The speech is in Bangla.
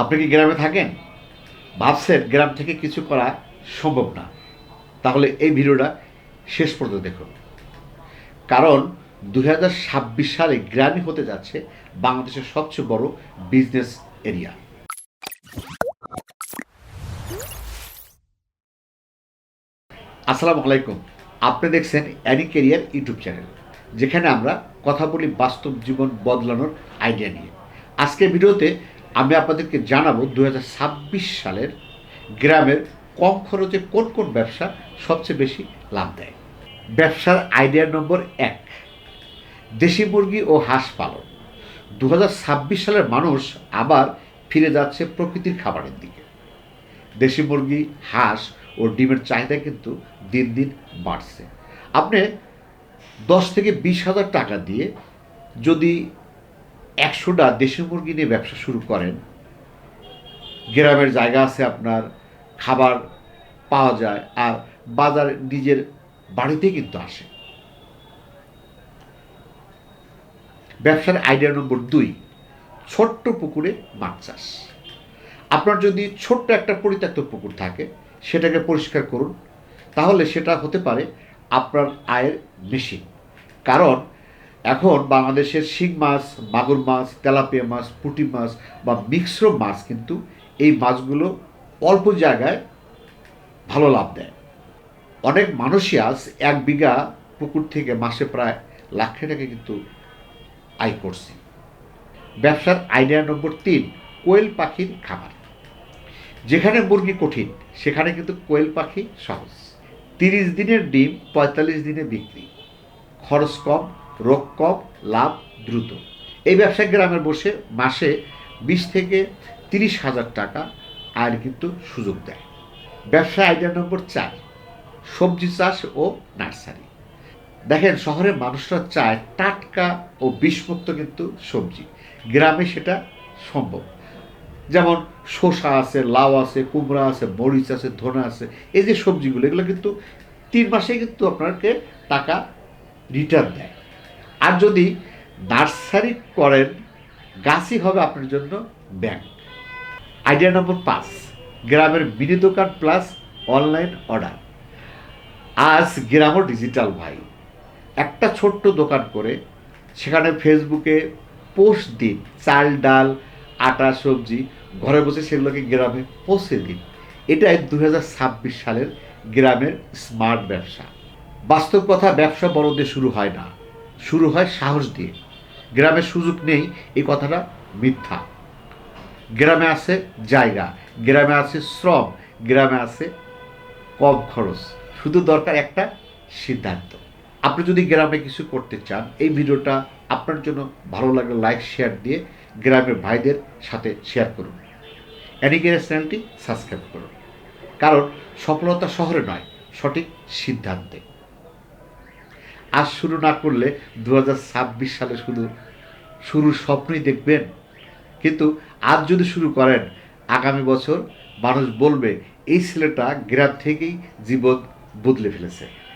আপনি কি গ্রামে থাকেন? ভাবছেন গ্রাম থেকে কিছু করা সম্ভব না। তাহলে এই ভিডিওটা শেষ পর্যন্ত দেখুন। কারণ দু হাজার ছাব্বিশ সালে গ্রামই হতে যাচ্ছে বাংলাদেশের সবচেয়ে বড় বিজনেস এরিয়া। আসসালামু আলাইকুম। আপনি দেখছেন অ্যানি কেরিয়ার ইউটিউব চ্যানেল, যেখানে আমরা কথা বলি বাস্তব জীবন বদলানোর আইডিয়া নিয়ে। আজকের ভিডিওতে আমি আপনাদেরকে জানাব দু হাজার ছাব্বিশ সালের গ্রামের কম খরচে কোন কোন ব্যবসা সবচেয়ে বেশি লাভ দেয়। ব্যবসার আইডিয়া নম্বর এক, দেশি মুরগি ও হাঁস পালন। দু হাজার ছাব্বিশ সালের মানুষ আবার ফিরে যাচ্ছে প্রকৃতির খাবারের দিকে। দেশি মুরগি, হাঁস ও ডিমের চাহিদা কিন্তু দিন দিন বাড়ছে। আপনি দশ থেকে বিশ হাজার টাকা দিয়ে যদি একশোটা দেশি মুরগি নিয়ে ব্যবসা শুরু করেন। গ্রামের জায়গা আছে আপনার, খাবার পাওয়া যায় আর বাজার নিজের বাড়িতেই কিন্তু আসে। ব্যবসার আইডিয়া নম্বর দুই, ছোট্ট পুকুরে মাছ চাষ। আপনার যদি ছোট্ট একটা পরিত্যক্ত পুকুর থাকে, সেটাকে পরিষ্কার করুন, তাহলে সেটা হতে পারে আপনার আয়ের মেশিন কারণ এখন বাংলাদেশের শিং মাছ, মাগুর মাছ, তেলাপিয়া মাছ, পুঁটি মাছ বা মিক্সড মাছ কিন্তু এই মাছগুলো অল্প জায়গায় ভালো লাভ দেয়। অনেক মানুষই আজ এক বিঘা পুকুর থেকে মাসে প্রায় লাখ টাকা কিন্তু আয় করছে। ব্যবসার আইডিয়া নম্বর তিন, কোয়েল পাখির খাবার যেখানে মুরগি কঠিন, সেখানে কিন্তু কোয়েল পাখি সহজ। তিরিশ দিনের ডিম, পঁয়তাল্লিশ দিনে বিক্রি। খরচ কম কম লাভ দ্রুত। এই ব্যবসা গ্রামে বসে মাসে বিশ থেকে তিরিশ হাজার টাকা আয়ের কিন্তু সুযোগ দেয়। ব্যবসা আইডিয়া নম্বর চার, সবজি চাষ ও নার্সারি। দেখেন, শহরের মানুষরা চায় টাটকা ও বিষমুক্ত কিন্তু সবজি। গ্রামে সেটা সম্ভব। যেমন শসা আছে, লাউ আছে, কুমড়া আছে, মরিচ আছে, ধনে আছে, এই যে সবজিগুলো, এগুলো কিন্তু তিন মাসে কিন্তু আপনাকে টাকা রিটার্ন দেয়। আর যদি নার্সারি করেন, গাছই হবে আপনার জন্য ব্যাংক আইডিয়া নম্বর পাঁচ, গ্রামের মিনি দোকান প্লাস অনলাইন অর্ডার আজ গ্রামও ডিজিটাল ভাই। একটা ছোট্ট দোকান করে সেখানে ফেসবুকে পোস্ট দিন, চাল, ডাল, আটা, সবজি, ঘরে বসে সেগুলোকে গ্রামে পৌঁছে দিন। এটাই দু হাজার ছাব্বিশ সালের গ্রামের স্মার্ট ব্যবসা। বাস্তব কথা ব্যবসা বড়দের শুরু হয় না। শুরু হয় সাহস দিয়ে। গ্রামের সুযোগ নেই, এই কথাটা মিথ্যা। গ্রামে আছে জায়গা, গ্রামে আছে শ্রম, গ্রামে আছে কম খরচ। শুধু দরকার একটা সিদ্ধান্ত। আপনি যদি গ্রামে কিছু করতে চান, এই ভিডিওটা আপনার জন্য ভালো লাগলে লাইক, শেয়ার দিয়ে গ্রামের ভাইদের সাথে শেয়ার করুন। অ্যানিকের চ্যানেলটি সাবস্ক্রাইব করুন। কারণ সফলতা শহরে নয়, সঠিক সিদ্ধান্তে। আজ শুরু না করলে দু হাজার ছাব্বিশ সালে শুধু শুরু স্বপ্নই দেখবেন। কিন্তু আজ যদি শুরু করেন, আগামী বছর মানুষ বলবে, এই ছেলেটা গ্রাম থেকেই জীবন বদলে ফেলেছে।